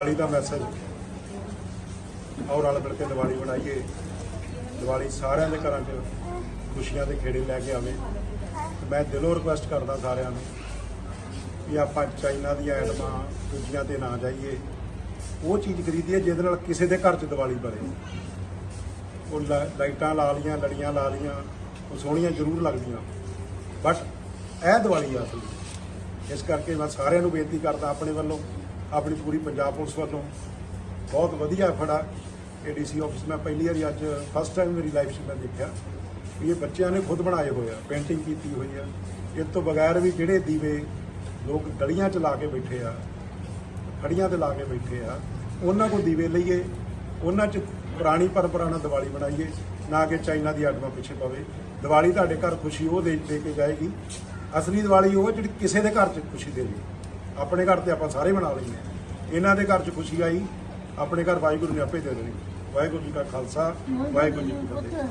ਦਾ message ਔਰ ਨਾਲ ਮਿਲ ਕੇ ਦੀਵਾਲੀ ਬਣਾਈਏ ਦੀਵਾਲੀ ਸਾਰਿਆਂ ਦੇ ਘਰਾਂ 'ਚ ਖੁਸ਼ੀਆਂ ਦੇ ਖੇੜੇ ਲੈ ਕੇ ਆਵੇ। ਮੈਂ ਦਿਲੋਂ ਰਿਕੁਐਸਟ ਕਰਦਾ ਸਾਰਿਆਂ ਨੂੰ ਵੀ ਆਪਾਂ ਚਾਈਨਾ ਦੀਆਂ ਐਟਮਾਂ ਦੂਜੀਆਂ ਤੇ ਨਾ ਜਾਈਏ। ਉਹ ਚੀਜ਼ ਖਰੀਦੀਏ ਜਿਹਦੇ ਨਾਲ ਕਿਸੇ ਦੇ ਘਰ 'ਚ ਦੀਵਾਲੀ ਬਣੇ। ਉਹ ਲਾਈਟਾਂ ਲਾ ਲੀਆਂ ਲੜੀਆਂ ਲਾ ਲੀਆਂ ਉਹ ਸੋਹਣੀਆਂ ਜ਼ਰੂਰ ਲੱਗਦੀਆਂ। ਬਟ ਇਹ ਦੀਵਾਲੀ ਆ ਅਸਲੀ ਇਸ ਕਰਕੇ ਮੈਂ ਸਾਰਿਆਂ ਨੂੰ ਬੇਨਤੀ ਕਰਦਾ ਆਪਣੇ ਵੱਲੋਂ ਆਪਣੀ ਪੂਰੀ ਪੰਜਾਬ ਪੁਲਿਸ ਵੱਲੋਂ ਬਹੁਤ ਵਧੀਆ ਫੜਾ ਏਡੀਸੀ ਆਫਿਸ। ਮੈਂ ਪਹਿਲੀ ਵਾਰੀ ਅੱਜ ਫਸਟ ਟਾਈਮ ਮੇਰੀ ਲਾਈਫ 'ਚ ਮੈਂ ਦੇਖਿਆ ਵੀ ਇਹ ਬੱਚਿਆਂ ਨੇ ਖੁਦ ਬਣਾਏ ਹੋਏ ਆ ਪੇਂਟਿੰਗ ਕੀਤੀ ਹੋਈ ਆ। ਇਸ ਤੋਂ ਬਗੈਰ ਵੀ ਜਿਹੜੇ ਦੀਵੇ ਲੋਕ ਗਲੀਆਂ 'ਚ ਲਾ ਕੇ ਬੈਠੇ ਆ, ਖੜੀਆਂ ਤੇ ਲਾ ਕੇ ਬੈਠੇ ਆ, ਉਹਨਾਂ ਕੋਲ ਦੀਵੇ ਲਈਏ, ਉਹਨਾਂ 'ਚ ਪੁਰਾਣੀ ਪਰੰਪਰਾ ਨਾਲ ਦੀਵਾਲੀ ਬਣਾਈਏ ਨਾ ਕਿ ਚਾਈਨਾ ਦੀ ਆਟਮਾ ਪਿੱਛੇ ਪਵੇ। ਦੀਵਾਲੀ ਤੁਹਾਡੇ ਘਰ ਖੁਸ਼ੀ ਉਹ ਦੇ ਦੇ ਕੇ ਜਾਏਗੀ। ਅਸਲੀ ਦੀਵਾਲੀ ਉਹ ਜਿਹੜੀ ਕਿਸੇ ਦੇ ਘਰ 'ਚ ਖੁਸ਼ੀ ਦੇਵੇ। ਆਪਣੇ ਘਰ ਤੇ ਆਪਾਂ ਸਾਰੇ ਮਨਾ ਲਈਏ। ਇਹਨਾਂ ਦੇ ਘਰ 'ਚ ਖੁਸ਼ੀ ਆਈ, ਆਪਣੇ ਘਰ ਵਾਹਿਗੁਰੂ ਨੇ ਆਪੇ ਦੇ ਦੇਣੀ। ਵਾਹਿਗੁਰੂ ਜੀ ਕਾ ਖਾਲਸਾ, ਵਾਹਿਗੁਰੂ ਜੀ ਕੀ ਫਤਿਹ।